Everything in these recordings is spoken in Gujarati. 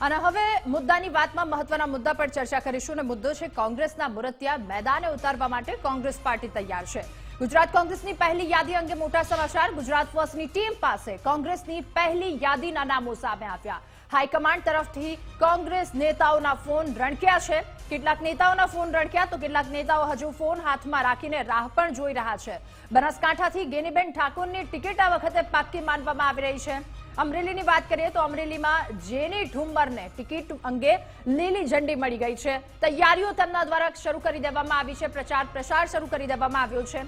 અને હવે મુદ્દાની વાતમાં મહત્વના મુદ્દા પર ચર્ચા કરીશું અને મુદ્દો છે કોંગ્રેસના મુરતિયા મેદાને ઉતારવા માટે કોંગ્રેસ પાર્ટી તૈયાર છે. ગુજરાત કોંગ્રેસની પહેલી યાદી અંગે મોટા સમાચાર. ગુજરાત ફર્સ્ટની ટીમ પાસે કોંગ્રેસની પહેલી યાદીના નામો સામે આવ્યા. હાઈકમાન્ડ તરફથી કોંગ્રેસ નેતાઓના ફોન રણક્યા છે. કેટલાક નેતાઓના ફોન રણક્યા તો કેટલાક નેતાઓ હજુ ફોન હાથમાં રાખીને રાહ પણ જોઈ રહ્યા છે. બનાસકાંઠાથી ગેનીબેન ઠાકોરની ટિકિટ આ વખતે પાક્કી માનવામાં આવી રહી છે. અમરેલીની વાત કરીએ તો અમરેલીમાં જેની ઠુંબરને ટિકિટ અંગે લીલી ઝંડી મળી ગઈ છે. તૈયારીઓ તેમના દ્વારા શરૂ કરી દેવામાં આવી છે. પ્રચાર પ્રસાર શરૂ કરી દેવામાં આવ્યો છે.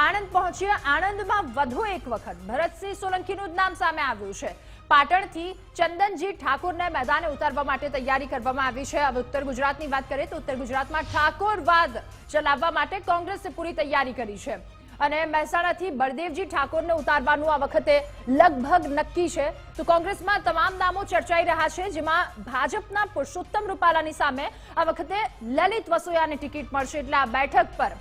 આણંદ પહોંચ્યા આણંદમાં વધુ એક વખત ભરતસિંહ સોલંકીનું જ નામ સામે આવ્યું છે. પાટણથી ચંદનજી ઠાકોરને મેદાને ઉતારવા માટે તૈયારી કરવામાં આવી છે. હવે ઉત્તર ગુજરાતની વાત કરીએ તો ઉત્તર ગુજરાતમાં ઠાકોરવાદ ચલાવવા માટે કોંગ્રેસે પૂરી તૈયારી કરી છે. અને મહેસાણાથી બળદેવજી ઠાકોરને ઉતારવાનું આ વખતે લગભગ નક્કી છે. તો કોંગ્રેસમાં તમામ નામો ચર્ચાઈ રહ્યા છે, જેમાં ભાજપના પુરુષોત્તમ રૂપાલાની સામે આ વખતે લલિત વસોયાની ટિકિટ મળશે. એટલે આ બેઠક પર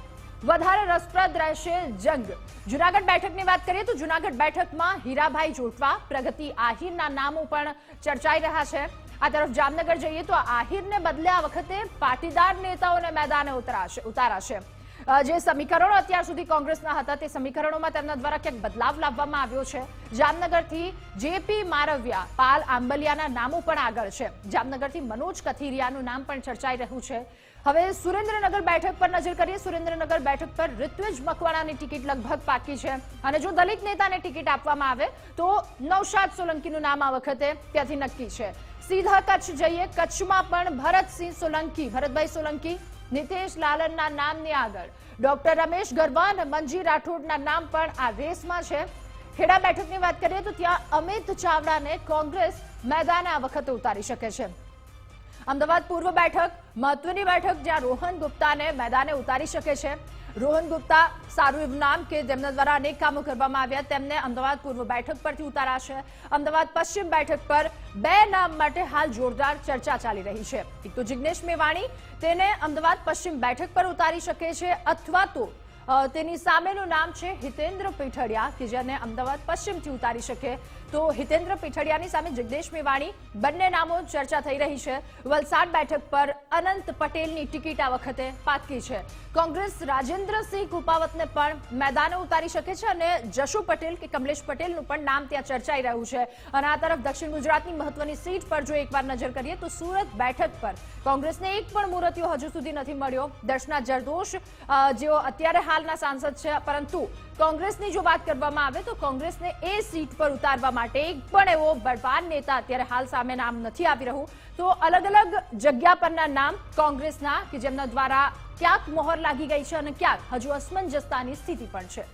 વધારે રસપ્રદ રહેશે જંગ. જુનાગઢ બેઠકની વાત કરીએ તો જુનાગઢ બેઠકમાં હીરાભાઈ જોટવા પ્રગતિ આહિરના નામો પણ ચર્ચાઈ રહ્યા છે. આ તરફ જામનગર જઈએ તો આહિરને બદલે આ વખતે પાટીદાર નેતાઓને મેદાને ઉતરાશે ઉતારાશે જે સમીકરણો અત્યાર સુધી કોંગ્રેસના હતા તે સમીકરણોમાં તેમના દ્વારા ક્યાંક બદલાવ લાવવામાં આવ્યો છે. જામનગરથી જેપી મારવિયા પાલ આંબલિયાના નામો પણ આગળ છે. જામનગરથી મનોજ કથિરિયાનું નામ પણ ચર્ચાઈ રહ્યું છે. હવે સુરેન્દ્રનગર બેઠક પર નજર કરીએ. સુરેન્દ્રનગર બેઠક પર ઋત્વિજ મકવાણાની ટિકિટ લગભગ પાકી છે. અને જો દલિત નેતાને ટિકિટ આપવામાં આવે, તો નૌશાદ સોલંકીનું નામ આ વખતે ત્યાંથી નક્કી છે. સીધા કચ્છ જઈએ. કચ્છમાં પણ ભરતસિંહ સોલંકી, ભરતભાઈ સોલંકી નીતેશ લાલનના નામની આગળ. ડોક્ટર રમેશ ગરવા અને મંજી રાઠોડના નામ પણ આ રેસમાં છે. ખેડા બેઠકની વાત કરીએ તો ત્યાં અમિત ચાવડાને કોંગ્રેસ મેદાને આ વખતે ઉતારી શકે છે. અમદાવાદ પૂર્વ બેઠક, મહત્વની બેઠક જ્યાં રોહન ગુપ્તાને મેદાને ઉતારી શકે છે. રોહન ગુપ્તા, સારું એવું નામ કે જેમના દ્વારા અનેક કામો કરવામાં આવ્યા, તેમને અમદાવાદ પૂર્વ બેઠક પરથી ઉતારાશે અમદાવાદ પશ્ચિમ બેઠક પર બે નામ માટે હાલ જોરદાર ચર્ચા ચાલી રહી છે. એક તો જિગ્નેશ મેવાણી, તેને અમદાવાદ પશ્ચિમ બેઠક પર ઉતારી શકે છે, અથવા તો તેની સામેનું નામ છે હિતેન્દ્ર પીઠડિયા, કે જેને અમદાવાદ પશ્ચિમથી ઉતારી શકે. તો હિતેન્દ્ર પીઠડિયાની સામે જગદીશ મેવાણી, બંને નામો ચર્ચા થઈ રહી છે. વલસાડ બેઠક પર અનંત પટેલની ટિકિટ આ વખતે પાકી છે. કોંગ્રેસ રાજેન્દ્રસિંહ કુપાવતને પણ મેદાને ઉતારી શકે છે અને જશુ પટેલ કે કમલેશ પટેલનું પણ નામ ત્યાં ચર્ચાઈ રહ્યું છે. અને આ તરફ દક્ષિણ ગુજરાતની મહત્વની સીટ પર જો એકવાર નજર કરીએ, તો સુરત બેઠક પર કોંગ્રેસને એક પણ મુહૂર્તિયો હજુ સુધી નથી મળ્યો. દર્શના જરદોશ જેઓ અત્યારે હાલના સાંસદ છે. પરંતુ કોંગ્રેસની જો વાત કરવામાં આવે તો કોંગ્રેસને એ સીટ પર ઉતારવા માટે એક પણ એવો બળવાન નેતા અત્યારે હાલ સામે નામ નથી આવી રહ્યું. તો અલગ અલગ જગ્યા પરના નામ કોંગ્રેસના કે જેમના દ્વારા ક્યાંક મોહર લાગી ગઈ છે અને ક્યાંક હજુ અસમંજસતાની સ્થિતિ પણ છે.